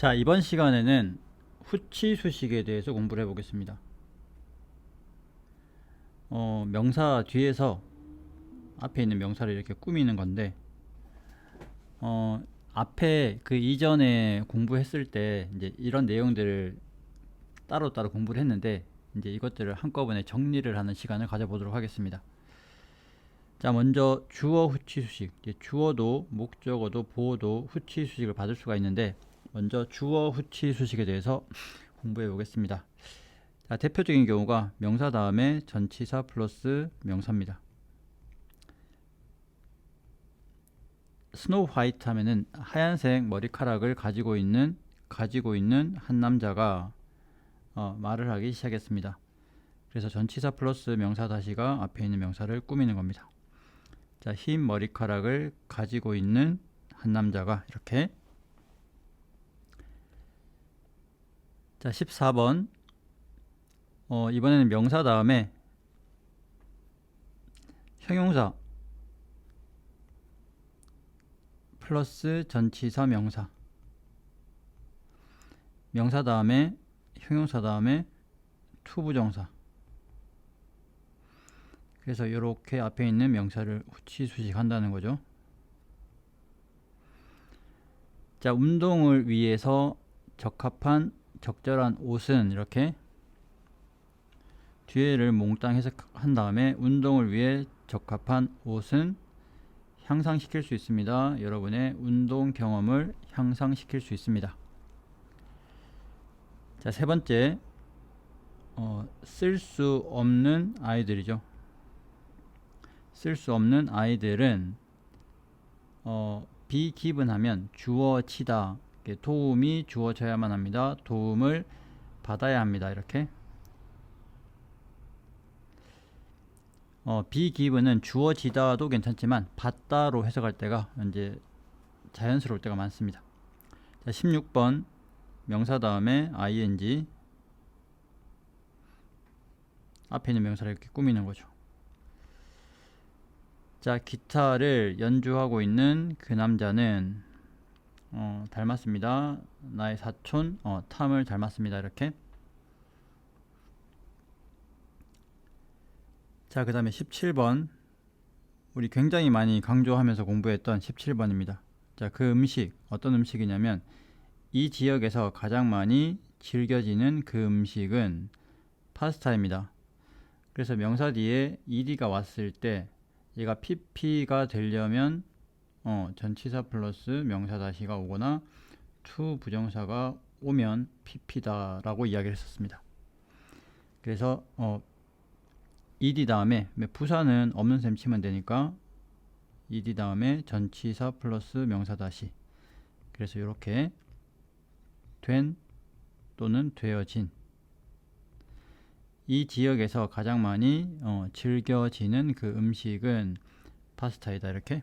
자, 이번 시간에는 후치 수식에 대해서 공부를 해보겠습니다. 어, 명사 뒤에서 앞에 있는 명사를 이렇게 꾸미는 건데, 어, 앞에 그 이전에 공부했을 때 이제 이런 내용들을 따로따로 공부를 했는데, 이제 이것들을 한꺼번에 정리를 하는 시간을 가져보도록 하겠습니다. 자, 먼저 주어 후치 수식. 주어도 목적어도 보어도 후치 수식을 받을 수가 있는데, 먼저 주어 후치 수식에 대해서 공부해 보겠습니다. 자, 대표적인 경우가 명사 다음에 전치사 플러스 명사입니다. 스노우 화이트 하면은 하얀색 머리카락을 가지고 있는 가지고 있는 한 남자가 어, 말을 하기 시작했습니다. 그래서 전치사 플러스 명사 다시가 앞에 있는 명사를 꾸미는 겁니다. 자, 흰 머리카락을 가지고 있는 한 남자가 이렇게 자, 14번. 어, 이번에는 명사 다음에 형용사 플러스 전치사 명사. 명사 다음에 형용사 다음에 투부정사. 그래서 이렇게 앞에 있는 명사를 후치 수식한다는 거죠. 자, 운동을 위해서 적합한 적절한 옷은 이렇게 뒤에를 몽땅 해석한 다음에 운동을 위해 적합한 옷은 향상시킬 수 있습니다. 여러분의 운동 경험을 향상시킬 수 있습니다. 자, 세 번째, 어, 쓸 수 없는 아이들이죠. 쓸 수 없는 아이들은 어, 비기분하면 주어치다 도움이 주어져야만 합니다. 도움을 받아야 합니다. 이렇게 어, 비기브는 주어지다도 괜찮지만 받다로 해석할 때가 이제 자연스러울 때가 많습니다. 자, 16번 명사 다음에 ing 앞에 있는 명사를 이렇게 꾸미는 거죠. 자, 기타를 연주하고 있는 그 남자는 어, 닮았습니다. 나의 사촌 어, 탐을 닮았습니다. 이렇게 자, 그 다음에 17번 우리 굉장히 많이 강조하면서 공부했던 17번입니다. 자, 그 음식 어떤 음식이냐면 이 지역에서 가장 많이 즐겨지는 그 음식은 파스타입니다. 그래서 명사 뒤에 ed가 왔을 때 얘가 pp가 되려면 어, 전치사 플러스 명사 다시가 오거나 to 부정사가 오면 pp다라고 이야기를 했었습니다. 그래서 어, ed 다음에 부사는 없는 셈 치면 되니까 ed 다음에 전치사 플러스 명사 다시. 그래서 이렇게 된 또는 되어진. 이 지역에서 가장 많이 어, 즐겨지는 그 음식은 파스타이다 이렇게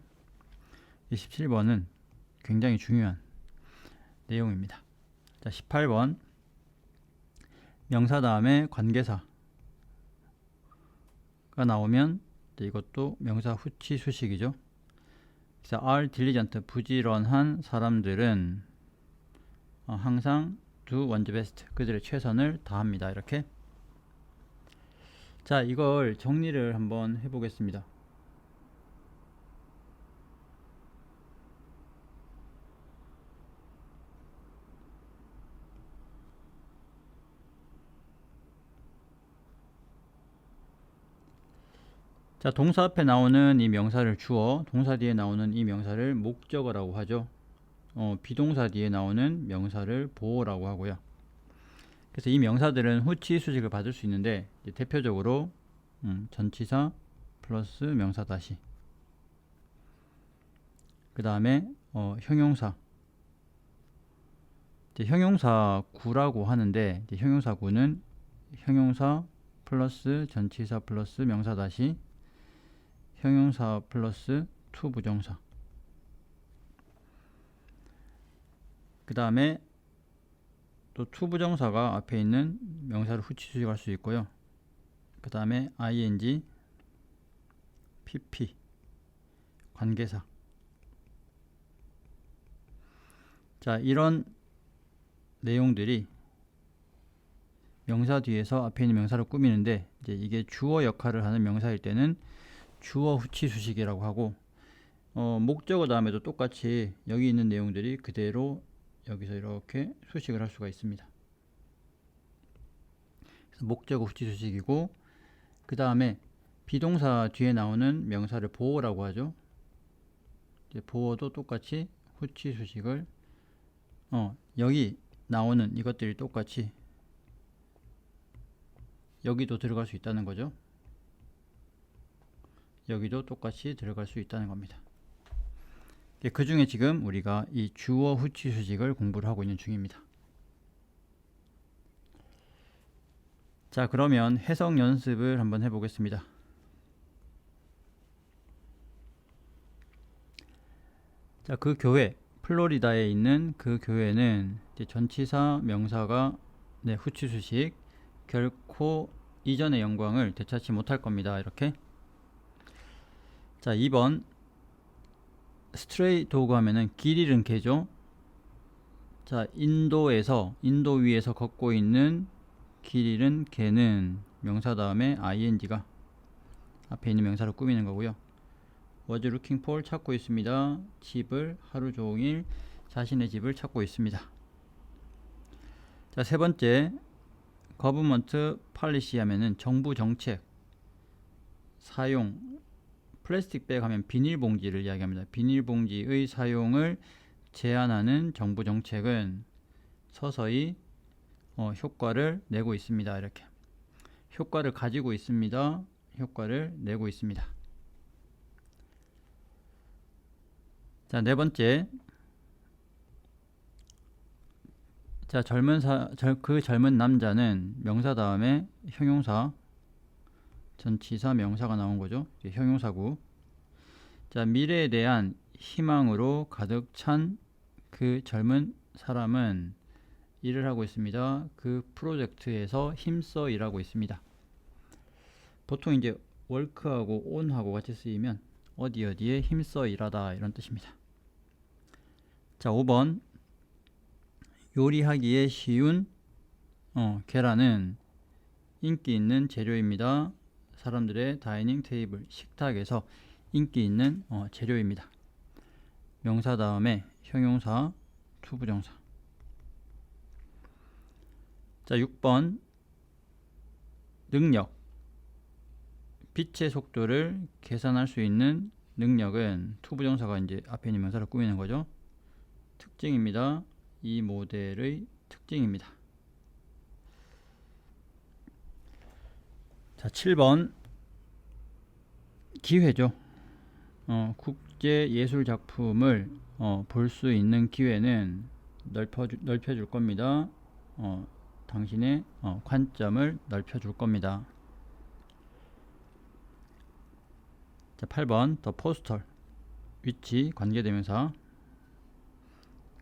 27번은 굉장히 중요한 내용입니다. 자, 18번 명사 다음에 관계사가 나오면 이것도 명사 후치 수식이죠. 그래서 are diligent 부지런한 사람들은 어, 항상 do one's best 그들의 최선을 다합니다. 이렇게 자 이걸 정리를 한번 해보겠습니다. 자, 동사 앞에 나오는 이 명사를 주어, 동사 뒤에 나오는 이 명사를 목적어라고 하죠. 어, 비동사 뒤에 나오는 명사를 보어라고 하고요. 그래서 이 명사들은 후치 수식을 받을 수 있는데 대표적으로 음, 전치사 플러스 명사 다시 그 다음에 어, 형용사 형용사 구라고 하는데 형용사 구는 형용사 플러스 전치사 플러스 명사 다시 형용사 플러스 투 부정사. 그 다음에 또투 부정사가 앞에 있는 명사를 후치 수식할 수 있고요. 그 다음에 ing pp 관계사. 자 이런 내용들이 명사 뒤에서 앞에 있는 명사를 꾸미는데 이제 이게 주어 역할을 하는 명사일 때는 주어 후치 수식이라고 하고 어, 목적어 다음에도 똑같이 여기 있는 내용들이 그대로 여기서 이렇게 수식을 할 수가 있습니다. 목적어 후치 수식이고 그 다음에 비동사 뒤에 나오는 명사를 보어라고 하죠. 보어도 똑같이 후치 수식을 어, 여기 나오는 이것들이 똑같이 여기도 들어갈 수 있다는 거죠. 여기도 똑같이 들어갈 수 있다는 겁니다. 그 중에 지금 우리가 이 주어 후치 수식을 공부를 하고 있는 중입니다. 자, 그러면 해석 연습을 한번 해보겠습니다. 자, 그 교회, 플로리다에 있는 그 교회는 전치사 명사가 네, 후치 수식 결코 이전의 영광을 되찾지 못할 겁니다. 이렇게. 자, 2번 스트레이 도그 하면은 길 잃은 개죠. 자, 인도에서 인도 위에서 걷고 있는 길 잃은 개는 명사 다음에 ing가 앞에 있는 명사로 꾸미는 거고요. was looking for 찾고 있습니다. 집을 하루 종일 자신의 집을 찾고 있습니다. 자, 세 번째 government policy 하면은 정부 정책 사용 플라스틱 백 하면 비닐봉지를 이야기합니다. 비닐봉지의 사용을 제한하는 정부 정책은 서서히 어, 효과를 내고 있습니다. 이렇게 효과를 가지고 있습니다. 효과를 내고 있습니다. 자, 네 번째. 자, 젊은 사, 절, 그 젊은 남자는 명사 다음에 형용사, 전치사, 명사가 나온 거죠. 형용사구. 자, 미래에 대한 희망으로 가득 찬 그 젊은 사람은 일을 하고 있습니다. 그 프로젝트에서 힘써 일하고 있습니다. 보통 이제 work하고 on하고 같이 쓰이면 어디 어디에 힘써 일하다 이런 뜻입니다. 자, 5번 요리하기에 쉬운 어, 계란은 인기 있는 재료입니다. 사람들의 다이닝 테이블 식탁에서 인기 있는 어, 재료입니다. 명사 다음에 형용사, 투부정사. 자, 6번 능력 빛의 속도를 계산할 수 있는 능력은 투부정사가 이제 앞에 있는 명사를 꾸미는 거죠. 특징입니다. 이 모델의 특징입니다. 자, 7번 기회죠. 어, 국제 예술 작품을 어, 볼 수 있는 기회는 넓혀 넓혀줄 겁니다. 어, 당신의 어, 관점을 넓혀줄 겁니다. 자, 8번 더 포스터 위치 관계대명사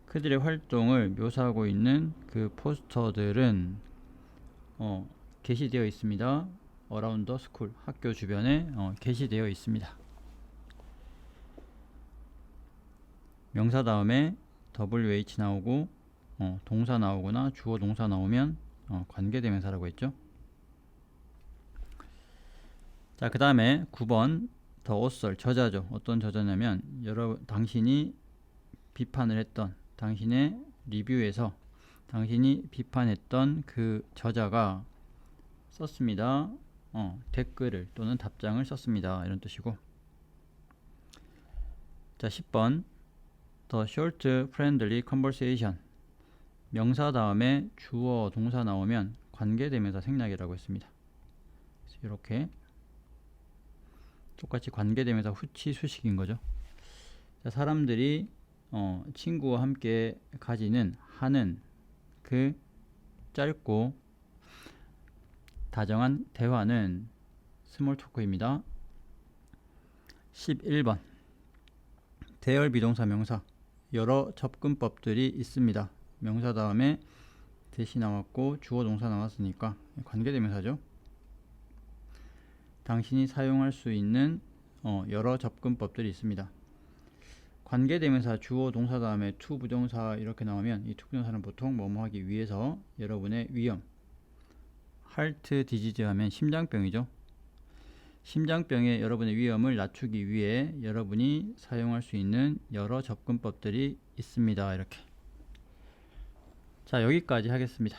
그들의 활동을 묘사하고 있는 그 포스터들은 어, 게시되어 있습니다. 어라운드 스쿨 학교 주변에 어, 게시되어 있습니다. 명사 다음에 WH 나오고 어, 동사 나오거나 주어 동사 나오면 어, 관계대명사라고 했죠. 자, 그 다음에 9번 더 오썰 저자죠. 어떤 저자냐면 여러 당신이 비판을 했던 당신의 리뷰에서 당신이 비판했던 그 저자가 썼습니다. 어, 댓글을 또는 답장을 썼습니다. 이런 뜻이고 자 10번 The short friendly conversation 명사 다음에 주어 동사 나오면 관계대명사 생략이라고 했습니다. 이렇게 똑같이 관계대명사 후치 수식인 거죠. 자, 사람들이 어, 친구와 함께 가지는 하는 그 짧고 다정한 대화는 스몰 토크입니다. 11번 대열 비동사 명사 여러 접근법들이 있습니다. 명사 다음에 대시 나왔고 주어 동사 나왔으니까 관계대명사죠. 당신이 사용할 수 있는 어, 여러 접근법들이 있습니다. 관계대명사 주어 동사 다음에 to 부정사 이렇게 나오면 이 to 부정사는 보통 뭐뭐 하기 위해서 여러분의 위험 하트 디지즈 하면 심장병이죠. 심장병의 여러분의 위험을 낮추기 위해 여러분이 사용할 수 있는 여러 접근법들이 있습니다. 이렇게. 자, 여기까지 하겠습니다.